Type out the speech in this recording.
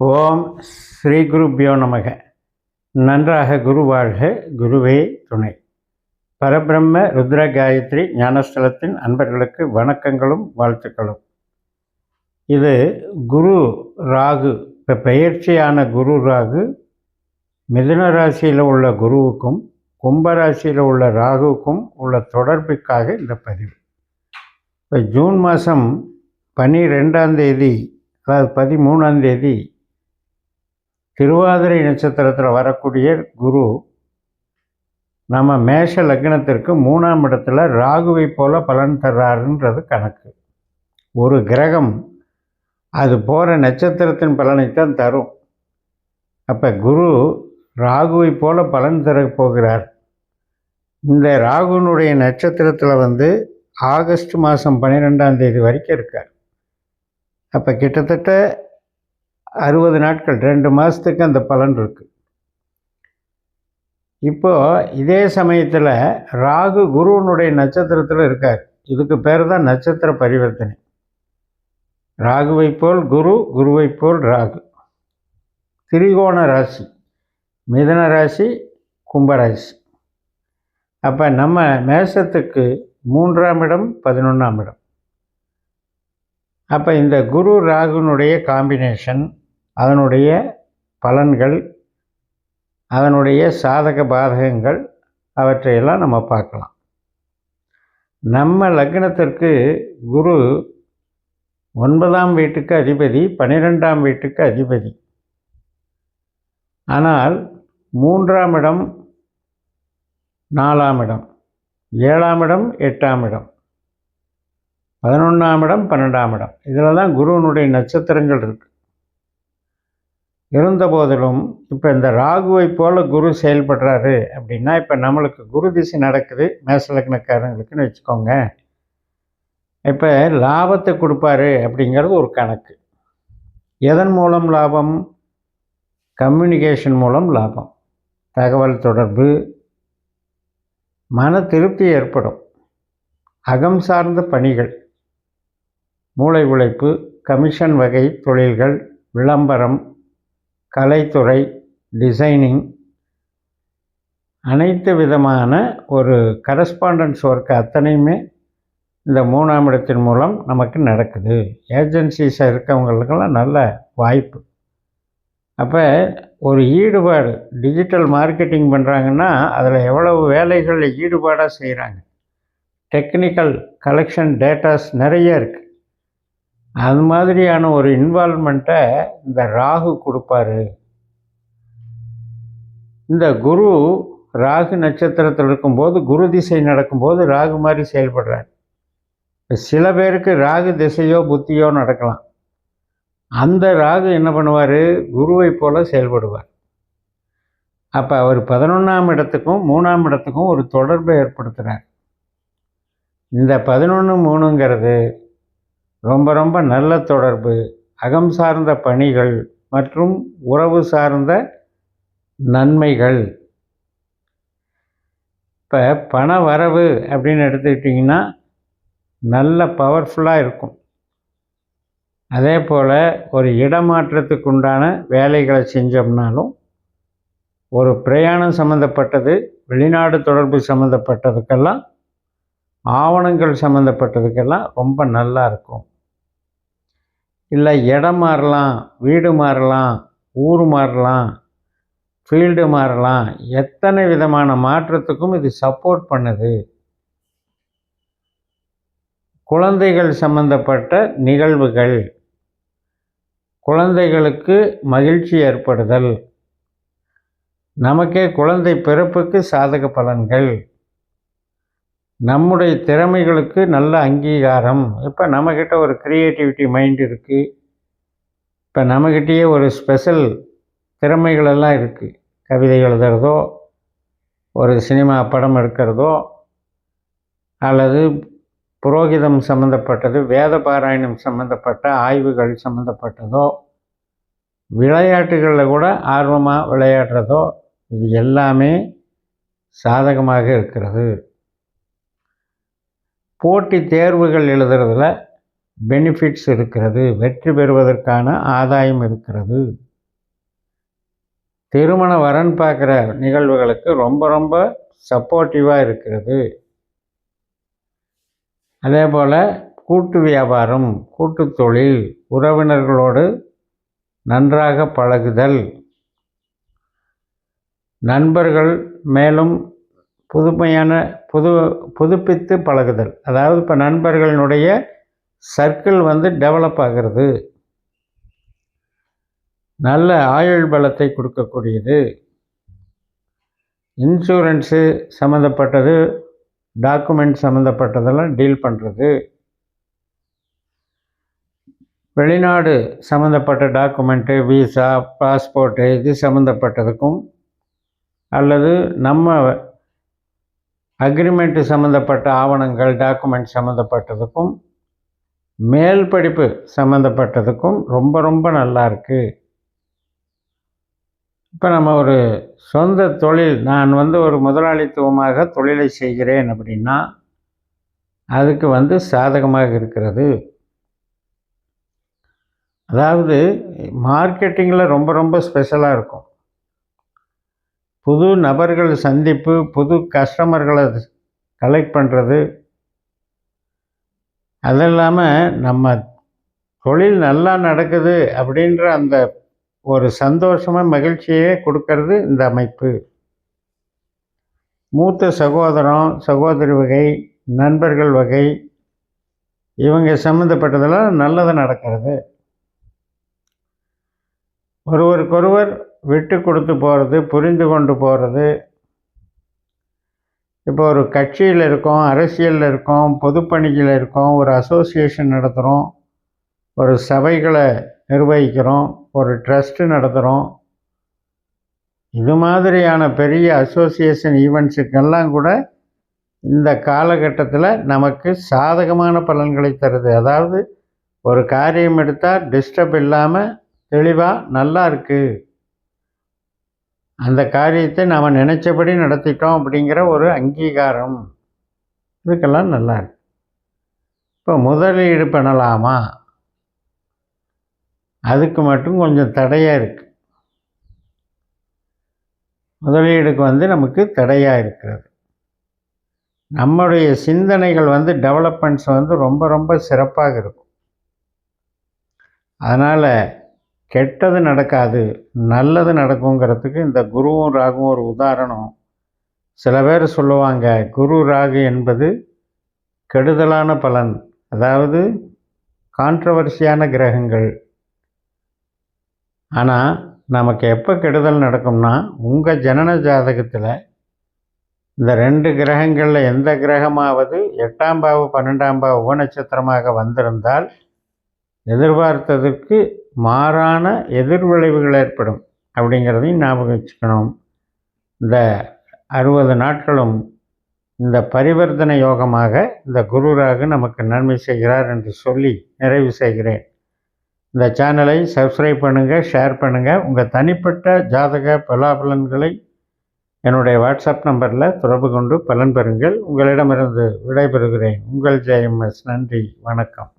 ஓம் ஸ்ரீ குருப்பியோ நமக. நன்றாக குரு வாழ்க குருவே துணை. பரபிரம்ம ருத்ர காயத்ரி ஞானஸ்தலத்தின் அன்பர்களுக்கு வணக்கங்களும் வாழ்த்துக்களும். இது குரு ராகு இப்போ பெயர்ச்சியான குரு ராகு மிதுன ராசியில் உள்ள குருவுக்கும் கும்பராசியில் உள்ள ராகுவுக்கும் உள்ள தொடர்புக்காக இந்த பதிவு. இப்போ ஜூன் மாதம் பன்னிரெண்டாம் தேதி அதாவது பதிமூணாம் தேதி திருவாதிரை நட்சத்திரத்தில் வரக்கூடிய குரு நம்ம மேஷ லக்னத்திற்கு மூணாம் இடத்துல ராகுவை போல பலன் தர்றாருன்றது கணக்கு. ஒரு கிரகம் அது போகிற நட்சத்திரத்தின் பலனைத்தான் தரும். அப்போ குரு ராகுவை போல பலன் தரப்போகிறார் இந்த ராகுனுடைய நட்சத்திரத்தில் வந்து ஆகஸ்ட் மாதம் பன்னிரெண்டாம் தேதி வரைக்கும் இருக்கார். அப்போ கிட்டத்தட்ட அறுபது நாட்கள் ரெண்டு மாதத்துக்கு அந்த பலன் இருக்குது இப்போது இதே சமயத்தில் ராகு குருவனுடைய நட்சத்திரத்தில் இருக்கார். இதுக்கு பேர் தான் நட்சத்திர பரிவர்த்தனை. ராகுவை போல் குரு குருவை போல் ராகு. திரிகோண ராசி மிதன ராசி கும்பராசி அப்போ நம்ம மேசத்துக்கு மூன்றாம் இடம் பதினொன்றாம் இடம். அப்போ இந்த குரு ராகுனுடைய காம்பினேஷன் அதனுடைய பலன்கள் அதனுடைய சாதக பாதகங்கள் அவற்றையெல்லாம் நம்ம பார்க்கலாம். நம்ம லக்னத்திற்கு குரு ஒன்பதாம் வீட்டுக்கு அதிபதி பன்னிரெண்டாம் வீட்டுக்கு அதிபதி. ஆனால் மூன்றாம் இடம் நாலாம் இடம் ஏழாம் இடம் எட்டாம் இடம் பதினொன்றாம் இடம் பன்னெண்டாம் இடம். இதில் தான் குருவனுடைய நட்சத்திரங்கள் இருக்குது இருந்தபோதிலும் இப்போ இந்த ராகுவை போல் குரு செயல்படுறாரு அப்படின்னா இப்போ நம்மளுக்கு குரு திசை நடக்குது மேசலக்னக்காரங்களுக்குன்னு வச்சுக்கோங்க. இப்போ லாபத்தை கொடுப்பாரு அப்படிங்கிறது ஒரு கணக்கு. எதன் மூலம் லாபம்? கம்யூனிகேஷன் மூலம் லாபம். தகவல் தொடர்பு. மன திருப்தி ஏற்படும். அகம் சார்ந்த பணிகள். மூளை உழைப்பு கமிஷன் வகை தொழில்கள் விளம்பரம் கலைத்துறை டிசைனிங் அனைத்து விதமான ஒரு கரஸ்பாண்டன்ஸ் ஒர்க் அத்தனையுமே இந்த மூணாம் இடத்தின் மூலம் நமக்கு நடக்குது. ஏஜென்சிஸாக இருக்கவங்களுக்கெல்லாம் நல்ல வாய்ப்பு. அப்போ ஒரு ஈடுபாடு டிஜிட்டல் மார்க்கெட்டிங் பண்ணுறாங்கன்னா அதில் எவ்வளவு வேலைகள் ஈடுபாடாக செய்கிறாங்க டெக்னிக்கல் கலெக்ஷன் டேட்டாஸ் நிறைய இருக்குது அது மாதிரியான ஒரு இன்வால்மெண்ட்டை இந்த ராகு கொடுப்பாரு. இந்த குரு ராகு நட்சத்திரத்தில் இருக்கும்போது குரு திசை நடக்கும்போது ராகு மாதிரி செயல்படுறார். சில பேருக்கு ராகு திசையோ புத்தியோ நடக்கலாம். அந்த ராகு என்ன பண்ணுவார்? குருவை போல் செயல்படுவார். அப்போ அவர் பதினொன்றாம் இடத்துக்கும் மூணாம் இடத்துக்கும் ஒரு தொடர்பை ஏற்படுத்துகிறார் இந்த பதினொன்று மூணுங்கிறது ரொம்ப ரொம்ப நல்ல தொடர்பு அகம் சார்ந்த பணிகள் மற்றும் உறவு சார்ந்த நன்மைகள். இப்போ பண வரவு அப்படின்னு எடுத்துக்கிட்டிங்கன்னா நல்ல பவர்ஃபுல்லாக இருக்கும். அதே போல் ஒரு இடமாற்றத்துக்கு உண்டான வேலைகளை செஞ்சோம்னாலும் ஒரு பிரயாணம் சம்மந்தப்பட்டது வெளிநாடு தொடர்பு சம்மந்தப்பட்டதுக்கெல்லாம் ஆவணங்கள் சம்மந்தப்பட்டதுக்கெல்லாம் ரொம்ப நல்லா இருக்கும். இல்லை இடம் மாறலாம் வீடு மாறலாம் ஊர் மாறலாம் ஃபீல்டு மாறலாம். எத்தனை விதமான மாற்றத்துக்கும் இது சப்போர்ட் பண்ணுது. குழந்தைகள் சம்பந்தப்பட்ட நிகழ்வுகள். குழந்தைகளுக்கு மகிழ்ச்சி ஏற்படுதல். நமக்கே குழந்தை பிறப்புக்கு சாதக பலன்கள். நம்முடைய திறமைகளுக்கு நல்ல அங்கீகாரம். இப்போ நம்மக்கிட்ட ஒரு க்ரியேட்டிவிட்டி மைண்ட் இருக்குது இப்போ நம்மக்கிட்டேயே ஒரு ஸ்பெஷல் திறமைகளெல்லாம் இருக்குது கவிதை எழுதுறதோ ஒரு சினிமா படம் எடுக்கிறதோ அல்லது புரோகிதம் சம்மந்தப்பட்டது வேத பாராயணம் சம்மந்தப்பட்ட ஆய்வுகள் சம்மந்தப்பட்டதோ விளையாட்டுகளில் கூட ஆர்வமாக விளையாடுறதோ இது எல்லாமே சாதகமாக இருக்கிறது. போட்டி தேர்வுகள் எழுதுறதுல பெனிஃபிட்ஸ் இருக்கிறது வெற்றி பெறுவதற்கான ஆதாயம் இருக்கிறது. திருமண வரன் பார்க்குற நிகழ்வுகளுக்கு ரொம்ப ரொம்ப சப்போர்ட்டிவாக இருக்கிறது. அதே போல் கூட்டு வியாபாரம் கூட்டு தொழில் உறவினர்களோடு நன்றாக பழகுதல். நண்பர்கள் மேலும் புதுமையான புது புதுப்பித்து பழகுதல். அதாவது இப்போ நண்பர்களினுடைய சர்க்கிள் வந்து டெவலப் ஆகிறது. நல்ல ஆயுள் பலத்தை கொடுக்கக்கூடியது. இன்சூரன்ஸு சம்மந்தப்பட்டது டாக்குமெண்ட் சம்மந்தப்பட்டதெல்லாம் டீல் பண்ணுறது வெளிநாடு சம்மந்தப்பட்ட டாக்குமெண்ட்டு விசா பாஸ்போர்ட்டு இது சம்மந்தப்பட்டதுக்கும் அல்லது நம்ம அக்ரிமெண்ட்டு சம்மந்தப்பட்ட ஆவணங்கள் டாக்குமெண்ட் சம்மந்தப்பட்டதுக்கும் மேல் படிப்பு சம்மந்தப்பட்டதுக்கும் ரொம்ப ரொம்ப நல்லா இருக்குது இப்போ நம்ம ஒரு சொந்த தொழில் நான் வந்து ஒரு முதலாளித்துவமாக தொழிலை செய்கிறேன் அப்படின்னா அதுக்கு வந்து சாதகமாக இருக்கிறது. அதாவது மார்க்கெட்டிங்கில் ரொம்ப ரொம்ப ஸ்பெஷலாக இருக்கும். புது நபர்கள் சந்திப்பு புது கஸ்டமர்களை கலெக்ட் பண்ணுறது அது இல்லாமல் நம்ம தொழில் நல்லா நடக்குது அப்படின்ற அந்த ஒரு சந்தோஷமாக மகிழ்ச்சியே கொடுக்கறது இந்த அமைப்பு. மூத்த சகோதரம் சகோதரி வகை நண்பர்கள் வகை இவங்க சம்மந்தப்பட்டதெல்லாம் நல்லது நடக்கிறது. ஒருவருக்கொருவர் விட்டு கொடுத்து போகிறது புரிந்து கொண்டு போகிறது இப்போ ஒரு கட்சியில் இருக்கோம் அரசியலில் இருக்கோம் பொதுப்பணியில் இருக்கோம் ஒரு அசோசியேஷன் நடத்துகிறோம் ஒரு சபைகளை நிர்வகிக்கிறோம் ஒரு ட்ரஸ்ட்டு நடத்துகிறோம் இது மாதிரியான பெரிய அசோசியேஷன் ஈவெண்ட்ஸுக்கெல்லாம் கூட இந்த காலகட்டத்தில் நமக்கு சாதகமான பலன்களை தருது. அதாவது ஒரு காரியம் எடுத்தால் டிஸ்டர்ப் இல்லாமல் தெளிவாக நல்லா இருக்குது அந்த காரியத்தை நாம் நினச்சபடி நடத்திட்டோம் அப்படிங்கிற ஒரு அங்கீகாரம். இதுக்கெல்லாம் நல்லா இருக்கு. இப்போ முதலீடு பண்ணலாமா? அதுக்கு மட்டும் கொஞ்சம் தடையாக இருக்குது முதலீடுக்கு வந்து நமக்கு தடையாக இருக்கிறது. நம்முடைய சிந்தனைகள் வந்து டெவலப்மெண்ட்ஸ் வந்து ரொம்ப ரொம்ப சிறப்பாக இருக்கும். அதனால் கெட்டது நடக்காது நல்லது நடக்குங்கிறதுக்கு இந்த குருவும் ராகும் ஒரு உதாரணம். சில பேர் சொல்லுவாங்க குரு ராகு என்பது கெடுதலான பலன் அதாவது கான்ட்ரவர்சியான கிரகங்கள். ஆனால் நமக்கு எப்போ கெடுதல் நடக்கும்னா உங்கள் ஜனன ஜாதகத்தில் இந்த ரெண்டு கிரகங்களில் எந்த கிரகமாவது எட்டாம் பாவு பன்னெண்டாம் பாவு உபநட்சத்திரமாக வந்திருந்தால் எதிர்பார்த்ததற்கு மாறான எதிர்விளைவுகள் ஏற்படும் அப்படிங்கிறதையும் ஞாபகம் வச்சுக்கணும். இந்த அறுபது நாட்களும் இந்த பரிவர்த்தனை யோகமாக இந்த குருராகு நமக்கு நன்மை செய்கிறார் என்று சொல்லி நிறைவு செய்கிறேன். இந்த சேனலை சப்ஸ்கிரைப் பண்ணுங்கள் ஷேர் பண்ணுங்கள் உங்கள் தனிப்பட்ட ஜாதக பலாபலன்களை என்னுடைய வாட்ஸ்அப் நம்பரில் தொடர்பு கொண்டு பலன் பெறுங்கள். உங்களிடமிருந்து விடைபெறுகிறேன். உங்கள் ஜெயம்எஸ் நன்றி. வணக்கம்.